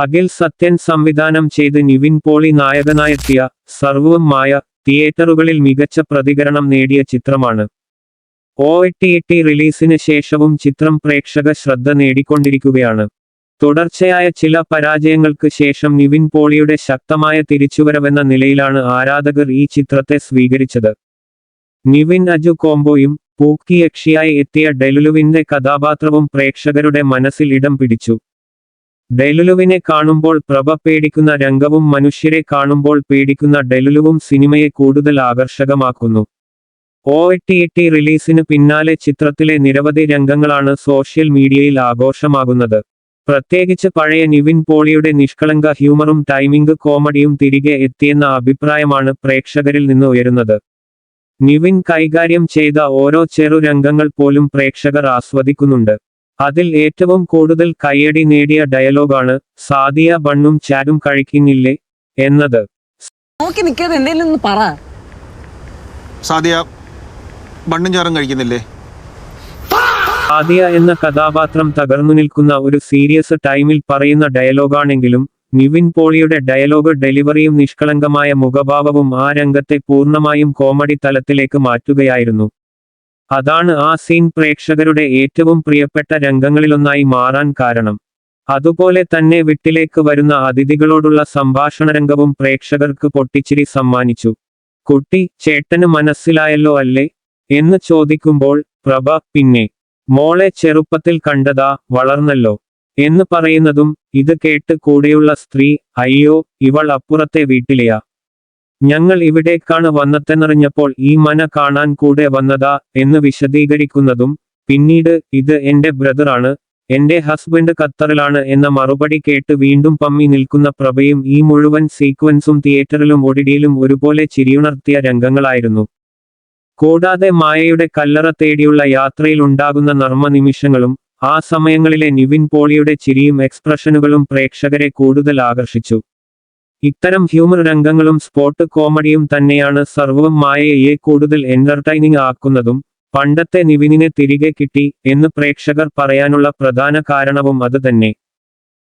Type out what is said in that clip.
അഖിൽ സത്യൻ സംവിധാനം ചെയ്ത് നിവിൻ പോളി നായകനായെത്തിയ സർവവും മായ തിയേറ്ററുകളിൽ മികച്ച പ്രതികരണം നേടിയ ചിത്രമാണ്. ഒ എട്ടി എട്ടി റിലീസിന് ശേഷവും ചിത്രം പ്രേക്ഷക ശ്രദ്ധ നേടിക്കൊണ്ടിരിക്കുകയാണ്. തുടർച്ചയായ ചില പരാജയങ്ങൾക്ക് ശേഷം നിവിൻ പോളിയുടെ ശക്തമായ തിരിച്ചുവരവെന്ന നിലയിലാണ് ആരാധകർ ഈ ചിത്രത്തെ സ്വീകരിച്ചത്. നിവിൻ അജു കോംബോയും പൂക്കി യക്ഷിയായി എത്തിയ ഡെലുലുവിന്റെ കഥാപാത്രവും പ്രേക്ഷകരുടെ മനസ്സിൽ ഇടം പിടിച്ചു. ഡെലുലുവിനെ കാണുമ്പോൾ പ്രഭ പേടിക്കുന്ന രംഗവും മനുഷ്യരെ കാണുമ്പോൾ പേടിക്കുന്ന ഡെലുലുവും സിനിമയെ കൂടുതൽ ആകർഷകമാക്കുന്നു. ഒ എട്ടി എട്ടി റിലീസിന് പിന്നാലെ ചിത്രത്തിലെ നിരവധി രംഗങ്ങളാണ് സോഷ്യൽ മീഡിയയിൽ ആഘോഷമാകുന്നത്. പ്രത്യേകിച്ച് പഴയ നിവിൻ പോളിയുടെ നിഷ്കളങ്ക ഹ്യൂമറും ടൈമിംഗ് കോമഡിയും തിരികെ എത്തിയെന്ന അഭിപ്രായമാണ് പ്രേക്ഷകരിൽ നിന്ന് ഉയരുന്നത്. നിവിൻ കൈകാര്യം ചെയ്ത ഓരോ ചെറു രംഗങ്ങൾ പോലും പ്രേക്ഷകർ ആസ്വദിക്കുന്നുണ്ട്. അതിൽ ഏറ്റവും കൂടുതൽ കയ്യടി നേടിയ ഡയലോഗാണ് സാദിയ ബണ്ണും ചാരും കഴിക്കുന്നില്ലേ? എന്നത്. നോക്കി നിൽക്കാതെ എന്തെങ്കിലും ഒന്ന് പറ. സാദിയ ബണ്ണും ചാറും കഴിക്കുന്നില്ലേ? ആദിയ എന്ന കഥാപാത്രം തകർന്നു നിൽക്കുന്ന ഒരു സീരിയസ് ടൈമിൽ പറയുന്ന ഡയലോഗാണെങ്കിലും നിവിൻ പോളിയുടെ ഡയലോഗ് ഡെലിവറിയും നിഷ്കളങ്കമായ മുഖഭാവവും ആ രംഗത്തെ പൂർണമായും കോമഡി തലത്തിലേക്ക് മാറ്റുകയായിരുന്നു. അതാണ് ആ സീൻ പ്രേക്ഷകരുടെ ഏറ്റവും പ്രിയപ്പെട്ട രംഗങ്ങളിലൊന്നായി മാറാൻ കാരണം. അതുപോലെ തന്നെ വിട്ടിലേക്ക് വരുന്ന അതിഥികളോടുള്ള സംഭാഷണ രംഗവും പ്രേക്ഷകർക്ക് പൊട്ടിച്ചിരി സമ്മാനിച്ചു. കുട്ടി ചേട്ടന് മനസ്സിലായല്ലോ അല്ലേ എന്ന് ചോദിക്കുമ്പോൾ പ്രഭ പിന്നെ. മോളെ ചെറുപ്പത്തിൽ കണ്ടതാ വളർന്നല്ലോ എന്ന് പറയുന്നതും ഇത് കേട്ട് കൂടെയുള്ള സ്ത്രീ അയ്യോ ഇവൾ അപ്പുറത്തെ വീട്ടിലെയാ. ഞങ്ങൾ ഇവിടേക്കാണ് വന്നത്തെന്നറിഞ്ഞപ്പോൾ ഈ മന കാണാൻ കൂടെ വന്നതാ എന്ന് വിശദീകരിക്കുന്നതും പിന്നീട് ഇത് എന്റെ ബ്രദറാണ് എന്റെ ഹസ്ബൻഡ് ഖത്തറിലാണ് എന്ന മറുപടി കേട്ട് വീണ്ടും പമ്മി നിൽക്കുന്ന പ്രഭയും ഈ മുഴുവൻ സീക്വൻസും തിയേറ്ററിലും ഒടിടിയിലും ഒരുപോലെ ചിരിയുണർത്തിയ രംഗങ്ങളായിരുന്നു. കൂടാതെ മായയുടെ കല്ലറ തേടിയുള്ള യാത്രയിൽ ഉണ്ടാകുന്ന നർമ്മ നിമിഷങ്ങളും ആ സമയങ്ങളിലെ നിവിൻ പോളിയുടെ ചിരിയും എക്സ്പ്രഷനുകളും പ്രേക്ഷകരെ കൂടുതൽ ആകർഷിച്ചു. ഇത്തരം ഹ്യൂമർ രംഗങ്ങളും സ്പോട്ട് കോമഡിയും തന്നെയാണ് സർവവും മായയെ കൂടുതൽ എന്റർടൈനിങ് ആക്കുന്നതും പണ്ടത്തെ നിവിനിനെ തിരികെ കിട്ടി എന്ന് പ്രേക്ഷകർ പറയാനുള്ള പ്രധാന കാരണവും അത് തന്നെ.